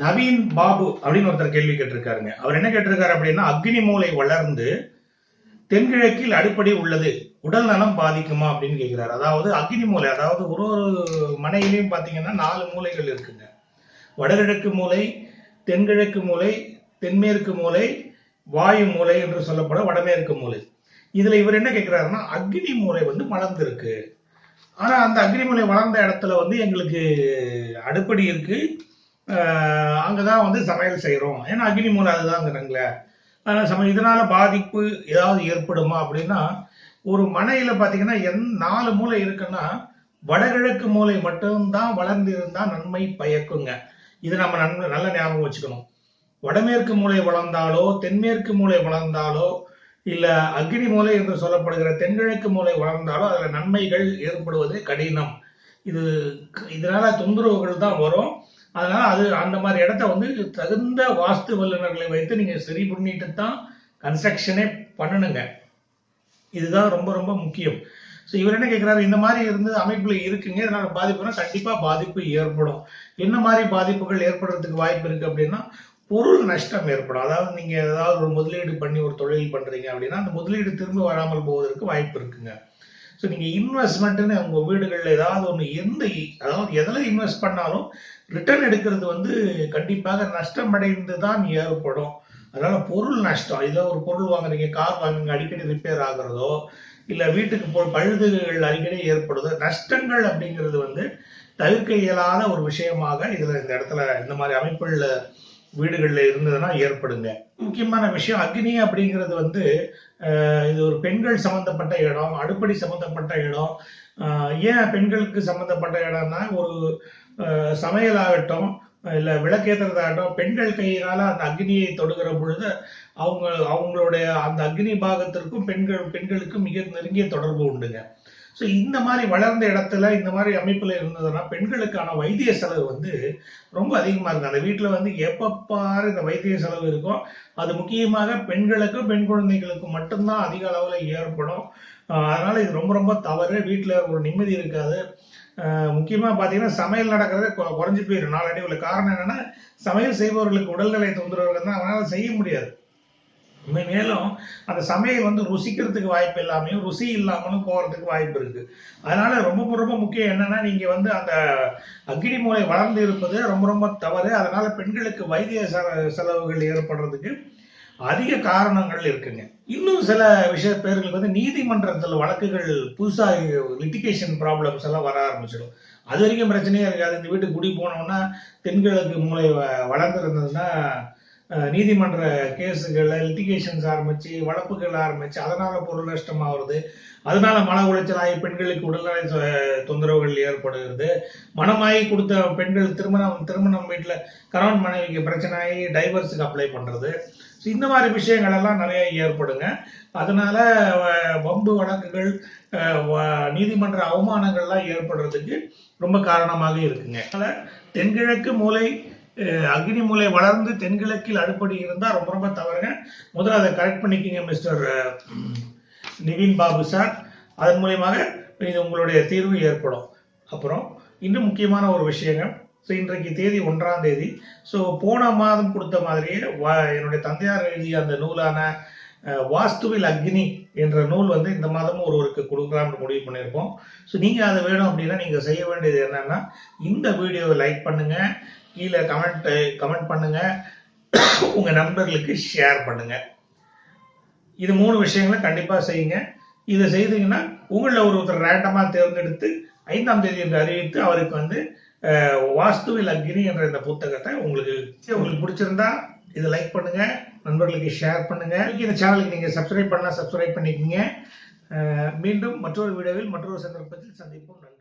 நவீன் பாபு அப்படின்னு ஒருத்தர் கேள்வி கேட்டிருக்காருங்க. அவர் என்ன கேட்டிருக்காரு அப்படின்னா அக்னி மூலை வளர்ந்து தென்கிழக்கில் அடிப்படை உள்ளது. உடல் நலம் பாதிக்குமா அப்படின்னு கேட்கிறாரு. அதாவது அக்னி மூலை அதாவது ஒரு ஒரு மனையிலையும் பார்த்தீங்கன்னா நாலு மூலைகள் இருக்குங்க. வடகிழக்கு மூலை தென்கிழக்கு மூலை தென்மேற்கு மூலை வாயு மூலை என்று சொல்லப்படும் வடமேற்கு மூலை இதுல இவர் என்ன கேட்கிறாருன்னா அக்னி மூலை வந்து மலர்ந்திருக்கு ஆனா அந்த அக்னி மூலை வளர்ந்த இடத்துல வந்து எங்களுக்கு அடுப்படி இருக்கு. அங்கே அங்கதான் வந்து சமையல் செய்கிறோம் ஏன்னா அக்னி மூலை அதுதாங்கிறாங்களே அதனால் சம இதனால பாதிப்பு ஏதாவது ஏற்படுமா அப்படின்னா ஒரு மனையில பாத்தீங்கன்னா எந் நாலு மூலை இருக்குன்னா வடகிழக்கு மூலை மட்டும்தான் வளர்ந்து நன்மை பயக்குங்க. இது நம்ம நன்மை நல்ல ஞாபகம் வச்சுக்கணும். வடமேற்கு மூலை வளர்ந்தாலோ தென்மேற்கு மூலை வளர்ந்தாலோ இல்ல அக்னி மூலை என்று சொல்லப்படுகிற தென்கிழக்கு மூலை வளர்ந்தாலோ அதுல நன்மைகள் ஏற்படுவது கடினம். இது இதனால தொந்தரவுகள் தான் வரும். அதனால அது அந்த மாதிரி இடத்த வந்து தகுந்த வாஸ்து வல்லுநர்களை வைத்து நீங்க சரி பண்ணிட்டு தான் கன்ஸ்ட்ரக்ஷனே பண்ணணுங்க. இதுதான் ரொம்ப ரொம்ப முக்கியம். ஸோ இவர் என்ன கேட்கிறாரு இந்த மாதிரி இருந்து அமைப்புல இருக்குங்க. இதனால பாதிப்புனா கண்டிப்பா பாதிப்பு ஏற்படும். என்ன மாதிரி பாதிப்புகள் ஏற்படுறதுக்கு வாய்ப்பு இருக்கு அப்படின்னா பொருள் நஷ்டம் ஏற்படும். அதாவது நீங்க ஏதாவது ஒரு முதலீடு பண்ணி ஒரு தொழில் பண்றீங்க அப்படின்னா அந்த முதலீடு திரும்ப வராமல் போவதற்கு வாய்ப்பு இருக்குங்க. ஸோ நீங்கள் இன்வெஸ்ட்மெண்ட்டுன்னு உங்கள் வீடுகளில் ஏதாவது ஒன்று எந்த அதாவது எதில் இன்வெஸ்ட் பண்ணாலும் ரிட்டர்ன் எடுக்கிறது வந்து கண்டிப்பாக நஷ்டம் அடைந்து தான் ஏற்படும். அதனால பொருள் நஷ்டம் இதை ஒரு பொருள் வாங்குறீங்க கார் வாங்குறீங்க அடிக்கடி ரிப்பேர் ஆகுறதோ இல்லை வீட்டுக்கு போ பழுதுகள் அடிக்கடி ஏற்படுதோ நஷ்டங்கள் அப்படிங்கிறது வந்து தவிர்க்க இயலாத ஒரு விஷயமாக இதில் இந்த இடத்துல இந்த மாதிரி அமைப்புகளில் வீடுகளில் இருந்ததுன்னா ஏற்படுங்க. முக்கியமான விஷயம் அக்னி அப்படிங்கிறது வந்து இது ஒரு பெண்கள் சம்பந்தப்பட்ட இடம் அடுப்படி சம்பந்தப்பட்ட இடம். ஏன் பெண்களுக்கு சம்பந்தப்பட்ட இடம்னா ஒரு சமையல் ஆகட்டும் இல்லை விளக்கேற்றுறதாகட்டும் பெண்கள் கையினால அந்த அக்னியை தொடுகிற பொழுது அவங்க அவங்களுடைய அந்த அக்னி பாகத்திற்கும் பெண்கள் பெண்களுக்கும் மிக நெருங்கிய தொடர்பு உண்டுங்க. ஸோ இந்த மாதிரி வளர்ந்த இடத்துல இந்த மாதிரி அமைப்பில் இருந்ததுன்னா பெண்களுக்கான வைத்திய செலவு வந்து ரொம்ப அதிகமாக இருக்கும். அந்த வீட்டில் வந்து எப்ப பாரு இந்த வைத்திய செலவு இருக்கும். அது முக்கியமாக பெண்களுக்கும் பெண் குழந்தைகளுக்கும் மட்டும்தான் அதிக அளவில் ஏற்படும். அதனால் இது ரொம்ப ரொம்ப தவறு. வீட்டில் ஒரு நிம்மதி இருக்காது. முக்கியமாக பார்த்தீங்கன்னா சமையல் நடக்கிறதே குறைஞ்சி குறைஞ்சு போயிடும் நாளடைவில். காரணம் என்னன்னா சமையல் செய்பவர்களுக்கு உடல்நிலை தொந்தரவுகள் தான். அவனால செய்ய முடியாது. மேலும் அந்த சமையல் வந்து ருசிக்கிறதுக்கு வாய்ப்பு இல்லாமையும் ருசி இல்லாமலும் போகிறதுக்கு வாய்ப்பு இருக்கு. அதனால ரொம்ப ரொம்ப முக்கியம் என்னன்னா நீங்க வந்து அந்த அக்னி மூலை வளர்ந்து இருப்பது ரொம்ப ரொம்ப தவறு. அதனால பெண்களுக்கு வைத்திய செலவுகள் ஏற்படுறதுக்கு அதிக காரணங்கள் இருக்குங்க. இன்னும் சில விஷய பேர்களுக்கு வந்து நீதிமன்றத்தில் வழக்குகள் புதுசாக லிட்டிகேஷன் ப்ராப்ளம்ஸ் எல்லாம் வர ஆரம்பிச்சிடும். அது வரைக்கும் பிரச்சனையே இருக்காது. இந்த வீட்டுக்கு குடி போனோம்னா தென்கிழக்கு மூளை வ- வளர்ந்துருந்ததுன்னா நீதிமன்ற கேஸுகளை லிட்டிகேஷன்ஸ் ஆரம்பிச்சு வழக்குகள் ஆரம்பிச்சு அதனால பொருள் நஷ்டம் ஆகுறது அதனால மன உளைச்சலாகி பெண்களுக்கு உடல்நலை தொ- தொந்தரவுகள் ஏற்படுகிறது. மனமாகி கொடுத்த பெண்கள் திருமணம் திருமணம் வீட்டில் கணவன் மனைவிக்கு பிரச்சனை ஆகி டைவர்ஸுக்கு அப்ளை பண்ணுறது இந்த மாதிரி விஷயங்கள் எல்லாம் நிறைய ஏற்படுங்க. அதனால வம்பு வழக்குகள் நீதிமன்ற அவமானங்கள்லாம் ஏற்படுறதுக்கு ரொம்ப காரணமாக இருக்குங்க. அதனால தென்கிழக்கு மூலை அக்னி மூலை வளர்ந்து தென்கிழக்கில் அடுப்படி இருந்தால் ரொம்ப ரொம்ப தவறுங்க. முதல்ல அதை கரெக்ட் பண்ணிக்கிங்க மிஸ்டர் நிவின் பாபு சார். அதன் மூலியமாக இது உங்களுடைய தீர்வு ஏற்படும். அப்புறம் இன்னும் முக்கியமான ஒரு விஷயங்க. ஸோ இன்றைக்கு தேதி ஒன்றாம் தேதி. ஸோ போன மாதம் கொடுத்த மாதிரியே வா- என்னுடைய தந்தையார் எழுதிய அந்த நூலான வாஸ்துவில் அக்னி என்ற நூல் வந்து இந்த மாதமும் ஒருவருக்கு கொடுக்கலாம்னு முடிவு பண்ணியிருக்கோம். ஸோ நீங்கள் அதை வேணும் அப்படின்னா நீங்கள் செய்ய வேண்டியது என்னன்னா இந்த வீடியோவை லைக் பண்ணுங்கள் கீழே கமெண்ட் கமெண்ட் பண்ணுங்க. உங்க நண்பர்களுக்கு ஷேர் பண்ணுங்க. இது மூணு விஷயங்களை கண்டிப்பா செய்யுங்க. இதை செய்தீங்கன்னா உங்களில் ஒருத்தர் ரேண்டமா தேர்ந்தெடுத்து ஐந்தாம் தேதி என்று அறிவித்து அவருக்கு வந்து வாஸ்துவில் அக்னி என்ற இந்த புத்தகத்தை உங்களுக்கு உங்களுக்கு பிடிச்சிருந்தா இதை லைக் பண்ணுங்க. நண்பர்களுக்கு ஷேர் பண்ணுங்க. இந்த சேனலுக்கு நீங்க சப்ஸ்கிரைப் பண்ணலாம் சப்ஸ்கிரைப் பண்ணிக்கோங்க. மீண்டும் மற்றொரு வீடியோவில் மற்றொரு சந்தர்ப்பத்தில் சந்திப்போம். நன்றி.